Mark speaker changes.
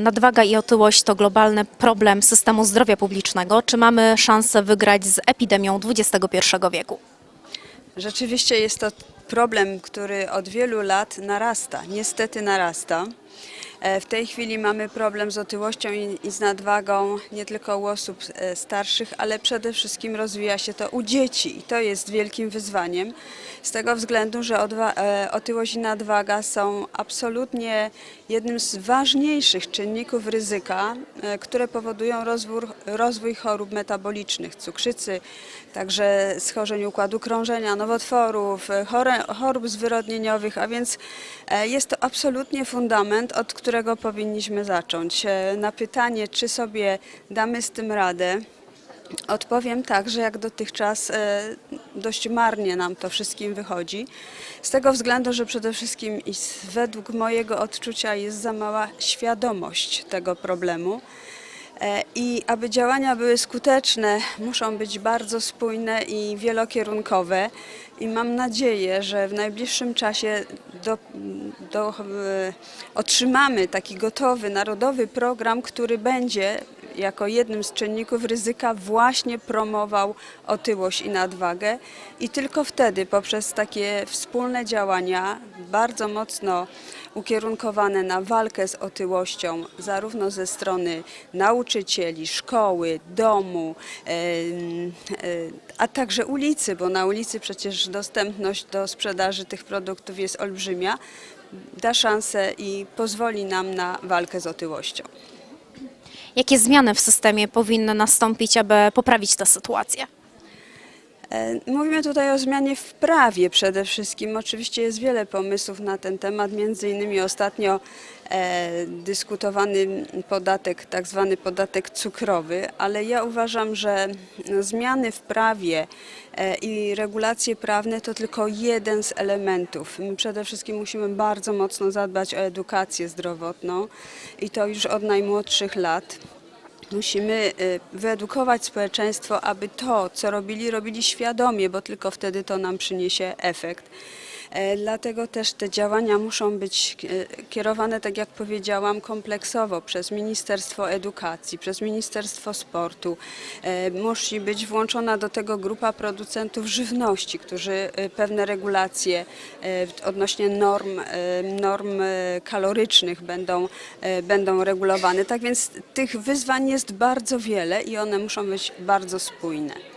Speaker 1: Nadwaga i otyłość to globalny problem systemu zdrowia publicznego. Czy mamy szansę wygrać z epidemią XXI wieku?
Speaker 2: Rzeczywiście jest to problem, który od wielu lat narasta, niestety narasta. E, W tej chwili mamy problem z otyłością i, z nadwagą nie tylko u osób e, starszych, ale przede wszystkim rozwija się to u dzieci i to jest wielkim wyzwaniem z tego względu, że e, otyłość i nadwaga są absolutnie jednym z ważniejszych czynników ryzyka, które powodują rozwój, rozwój chorób metabolicznych, cukrzycy, także schorzeń układu krążenia, nowotworów, chorób zwyrodnieniowych, a więc jest to absolutnie fundament, od którego powinniśmy zacząć. E, Na pytanie, czy sobie damy z tym radę, Odpowiem tak, że jak dotychczas e, dość marnie nam to wszystkim wychodzi. Z tego względu, że przede wszystkim i według mojego odczucia jest za mała świadomość tego problemu. E, I aby działania były skuteczne, muszą być bardzo spójne i wielokierunkowe. I mam nadzieję, że w najbliższym czasie do, do, e, otrzymamy taki gotowy narodowy program, który będzie jako jednym z czynników ryzyka właśnie promował otyłość i nadwagę i tylko wtedy poprzez takie wspólne działania bardzo mocno ukierunkowane na walkę z otyłością zarówno ze strony nauczycieli, szkoły, domu, em, e, a także ulicy, bo na ulicy przecież dostępność do sprzedaży tych produktów jest olbrzymia, da szansę i pozwoli nam na walkę z otyłością.
Speaker 1: Jakie zmiany w systemie powinny nastąpić, aby poprawić tę sytuację?
Speaker 2: E, Mówimy tutaj o zmianie w prawie przede wszystkim. Oczywiście jest wiele pomysłów na ten temat, między innymi ostatnio e, dyskutowany podatek, tak zwany podatek cukrowy, ale ja uważam, że zmiany w prawie e, i regulacje prawne to tylko jeden z elementów. My przede wszystkim musimy bardzo mocno zadbać o edukację zdrowotną i to już od najmłodszych lat. Musimy y, wyedukować społeczeństwo, aby to, co robili, robili świadomie, bo tylko wtedy to nam przyniesie efekt. E, Dlatego też te działania muszą być e, kierowane, tak jak powiedziałam, kompleksowo przez Ministerstwo Edukacji, przez Ministerstwo Sportu. E, Musi być włączona do tego grupa producentów żywności, którzy pewne regulacje odnośnie norm, norm kalorycznych będą, będą regulowane. Tak więc tych wyzwań jest bardzo wiele i one muszą być bardzo spójne.